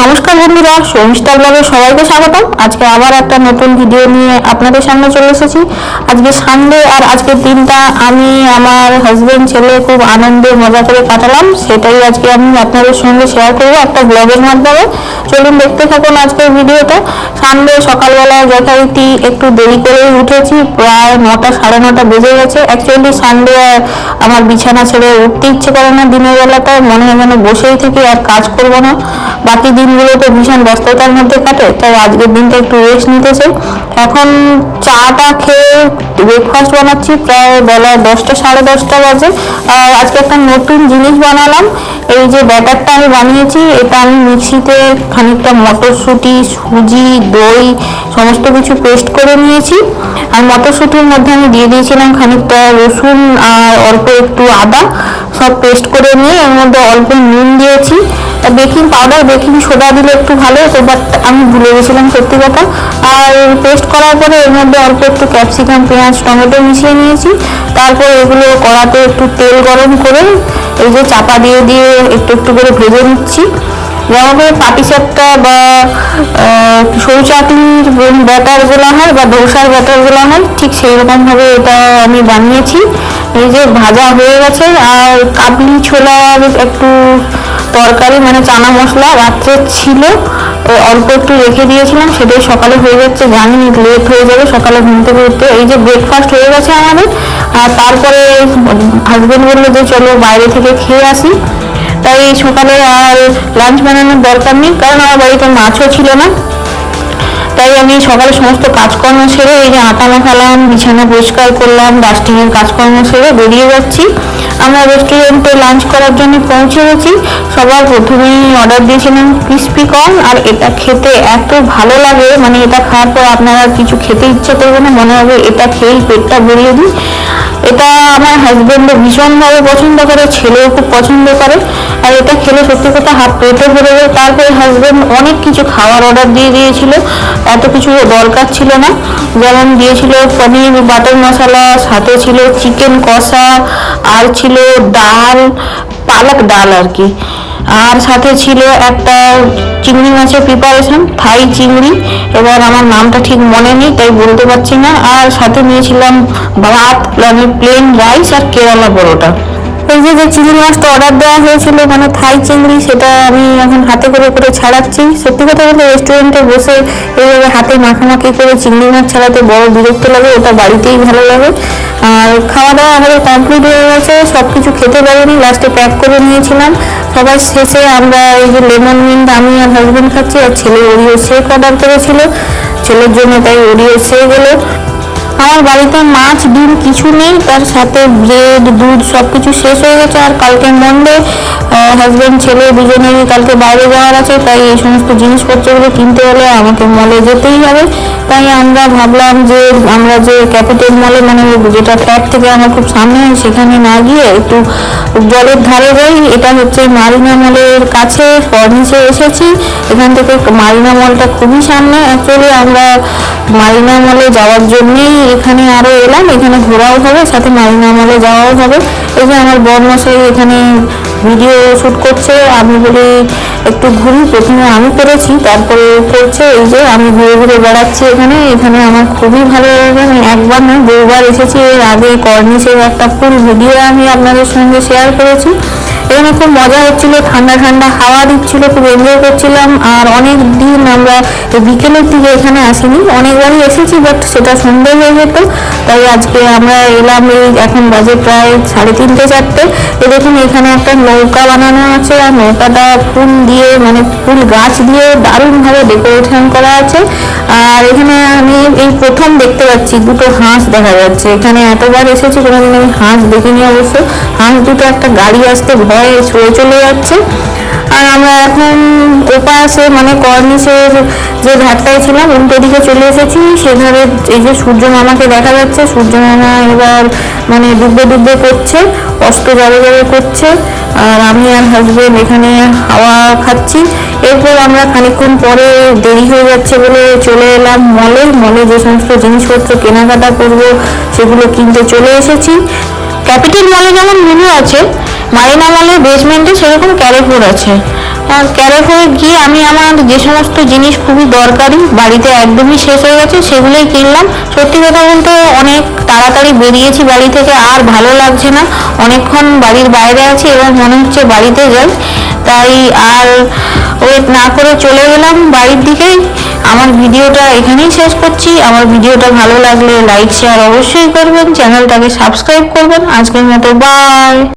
নমস্কার বন্ধুরা, শর্মিষ্ঠা ব্লগে সবাইকে স্বাগতম। আজকে আবার একটা নতুন ভিডিও নিয়ে আপনাদের সামনে চলে এসেছি। আজকে সানডে আর আজকের দিনটা আমি, আমার হাজব্যান্ড ছেলে খুব আনন্দে মজা করে কাটালাম। সেটাই আজকে আমি আপনাদের সঙ্গে শেয়ার করব একটা ব্লগের মাধ্যমে। চলুন দেখতে থাকুন আজকের ভিডিওটা সানডে সকালবেলা যথারীতি একটু দেরি করে উঠেছি। প্রায় নটা, সাড়ে নটা বেজে গেছে। অ্যাকচুয়ালি সানডে আর আমার বিছানা ছেড়ে উঠতে ইচ্ছে করে না দিনের বেলাটায়। মনে হয় যেন বসেই থেকে আর কাজ করব না। বাকি দিনগুলো তো ভীষণ ব্যস্ততার মধ্যে কাটে তাই আজকের দিনটা একটু রেস্ট নিতেছে এখন চাটা খেয়ে ব্রেকফাস্ট বানাচ্ছি, প্রায় বেলা দশটা, সাড়ে দশটা বাজে। আর আজকে একটা নতুন জিনিস বানালাম, এই যে ব্যাটারটা আমি বানিয়েছি, এটা আমি মিক্সিতে খানিকটা মটরশুঁটি, সুজি, দই, সমস্ত কিছু পেস্ট করে নিয়েছি। আর মটরশুঁটির মধ্যে আমি দিয়ে দিয়েছিলাম খানিকটা রসুন আর অল্প একটু আদা, সব পেস্ট করে নিয়ে এর মধ্যে অল্প নুন দিয়েছি। বেকিং পাউডার বেকিং সোডা দিলে একটু ভালো হতো বাট আমি ভুলে গেছিলাম সত্যি কথা। আর পেস্ট করার পরে এর মধ্যে অল্প একটু ক্যাপসিকাম পেঁয়াজ, টমেটো মিশিয়ে নিয়েছি। তারপর এগুলো কড়াতে একটু তেল গরম করে এই যে চাপা দিয়ে দিয়ে একটু একটু করে ভেজে নিচ্ছি। যেমন করে পাটিসাপটা বা সরু চাটনির ব্যাটারগুলো হয় বা ধোসার ব্যাটারগুলো হয়, ঠিক সেই রকমভাবে এটা আমি বানিয়েছি। এই যে ভাজা হয়ে গেছে, আর কাবলি ছোলার একটু তরকারি মানে চানা মশলা রাত্রে ছিল অল্প একটু রেখে দিয়েছিলাম, সেটাই সকালে হয়ে যাচ্ছে, জানি লেট হয়ে যাবে, সকালে ঘুম থেকে উঠতে। এই যে ব্রেকফাস্ট হয়ে গেছে আমাদের, আর তারপরে হাজবেন্ড বলল যে চলো বাইরে থেকে খেয়ে আসি। তাই সকালে আর লাঞ্চ বানানোর দরকার নেই, কারণ আমার বাড়িতে মাছও ছিল না। তাই আমি সকালে সমস্ত কাজকর্ম সেরে এই যে আটা মাখালাম, বিছানা পরিষ্কার করলাম ডাস্টিংয়ের কাজকর্ম সেরে বেরিয়ে যাচ্ছি। আমরা রেস্টুরেন্টে লাঞ্চ করার জন্য পৌঁছে গেছি। সবার প্রথমেই অর্ডার দিয়েছিলাম ক্রিস্পি কর্ন আর এটা খেতে এত ভালো লাগে। মানে এটা খাওয়ার পর আপনারা কিছু খেতে ইচ্ছে করবে না, মনে হবে এটা খেয়েই পেটটা বেরিয়ে দিই। এটা আমার হাজব্যান্ডও ভীষণভাবে পছন্দ করে, ছেলেও খুব পছন্দ করে। আর এটা খেলে সত্যি কথা হাত পেটে ভরে যায়। তারপরে হাজবেন্ড অনেক কিছু খাওয়ার অর্ডার দিয়ে দিয়েছিল। এত কিছু দরকার ছিল না। যেমন দিয়েছিল পনির বাটার মশলা সাথে ছিল চিকেন কষা, আর ছিল ডাল, পালক ডাল আর কি। আর সাথে ছিল একটা চিংড়ি মাছের প্রিপারেশন থাই চিংড়ি, এবার আমার নামটা ঠিক মনে নেই, তাই বলতে পারছি না। আর সাথে নিয়েছিলাম ভাত মানে প্লেন রাইস আর কেরালা পরোটা। এই যে চিংড়ি মাছটা অর্ডার দেওয়া হয়েছিল মানে থাই চিংড়ি সেটা আমি এখন হাতে করে করে ছাড়াচ্ছি। সত্যি কথা বলতে রেস্টুরেন্টে বসে এইভাবে হাতে মাখামাখি করে চিংড়ি মাছ ছাড়াতে বড় বিরক্ত লাগে, ওটা বাড়িতেই ভালো লাগে। আর খাওয়া দাওয়া আমাদের কমপ্লিট হয়ে গেছে সব কিছু খেতে পারিনি লাস্টে প্যাক করে নিয়েছিলাম। সবার শেষে আমরা এই যে লেমন মিন্ট আমি আর হাজব্যান্ড খাচ্ছি, আর ছেলে ওরিও শেক অর্ডার করেছিল। ছেলের জন্য তাই ওরিও শেক এলো আমার বাড়িতে মাছ, ডিম কিছু নেই, তার সাথে ব্রেড দুধ সব কিছু শেষ হয়ে গেছে আর কালকে মন্ডে হাজব্যান্ড ছেলে দুজনেরই কালকে বাইরে যাওয়ার আছে, তাই এই সমস্ত জিনিসপত্রগুলো কিনতে হলে আমাকে মলে যেতেই হবে। তাই আমরা ভাবলাম যে আমরা যে ক্যাপিটাল মলে মানে যেটা ফ্ল্যাট থেকে আমার খুব সামনে সেখানে না গিয়ে একটু জলের ধারে যাই, এটা হচ্ছে মারিনা মলের কাছে ফর্নিচে এসেছি। এখান থেকে মারিনা মলটা খুবই সামনে। অ্যাকচুয়ালি আমরা মারিনা মলে যাওয়ার জন্যেই এখানে আরও এলাম, এখানে ঘোরাও হবে, সাথে মারিনা যাওয়াও হবে। এই যে আমার বর্মশাই এখানে ভিডিও শ্যুট করছে, আমি বলি একটু ঘুরি, প্রথমে আমি করেছি, তারপরে করছে। এই যে আমি ঘুরে ঘুরে বেড়াচ্ছি এখানে এখানে আমার খুবই ভালো লাগে। আমি একবার নয়, বহুবার এসেছি, এর আগে কর্নিশের একটা ফুল ভিডিও আমি আপনাদের সঙ্গে শেয়ার করেছি। এখানে খুব মজা হচ্ছিল, ঠান্ডা ঠান্ডা হাওয়া দিচ্ছিল, খুব এনজয় করছিলাম। আর অনেক দিন আমরা বিকেলের দিকে এখানে আসিনি। অনেকবারই এসেছি বাট সেটা সন্ধ্যে হয়ে যেত তাই আজকে আমরা এলাম এই এখন বাজে প্রায় সাড়ে তিনটে চারটে। তো দেখুন, এখানে একটা নৌকা বানানো আছে। আর নৌকাটা ফুল দিয়ে মানে ফুল গাছ দিয়ে দারুণভাবে ডেকোরেশন করা আছে। আর এখানে আমি এই প্রথম দেখতে পাচ্ছি দুটো হাঁস দেখা যাচ্ছে। এখানে এতবার এসেছি, কোনোদিন আমি হাঁস দেখিনি অবশ্য। হাঁস দুটো একটা গাড়ি আসতে ভয়ে ছুঁয়ে চলে যাচ্ছে। আর আমরা এখন ওপাশে মানে কর্নিশের যে ঘাটটায় ছিলাম, উল্টো দিকে চলে এসেছি। সেভাবে এই যে সূর্য মামাকে দেখা যাচ্ছে, সূর্য মামা এবার মানে ডুববে ডুববে করছে, অস্ত যাবে যাবে করছে। আর আমি আর হাজবেন্ড এখানে হাওয়া খাচ্ছি। এরপর আমরা খানিকক্ষণ পরে দেরি হয়ে যাচ্ছে বলে চলে এলাম মলে মলে যে সমস্ত জিনিসপত্র কেনাকাটা করব, সেগুলো কিনতে চলে এসেছি। ক্যাপিটাল মলে যেমন মেনু আছে মারিনা মলের বেসমেন্টে সেরকম ক্যারেফোর আছে। আর ক্যারেফে গিয়ে আমি আমার যে সমস্ত জিনিস খুবই দরকারি, বাড়িতে একদমই শেষ হয়ে গেছে, সেগুলোই কিনলাম। সত্যি কথা বলতে অনেক তাড়াতাড়ি বেরিয়েছি বাড়ি থেকে, আর ভালো লাগছে না। অনেকক্ষণ বাড়ির বাইরে আছি এবং মনে হচ্ছে বাড়িতে যাই। তাই আর ওয়েট না করে চলে গেলাম বাড়ির দিকেই আমার ভিডিওটা এখানেই শেষ করছি। আমার ভিডিওটা ভালো লাগলে লাইক শেয়ার অবশ্যই করবেন। চ্যানেলটাকে সাবস্ক্রাইব করবেন। আজকের মতো বাই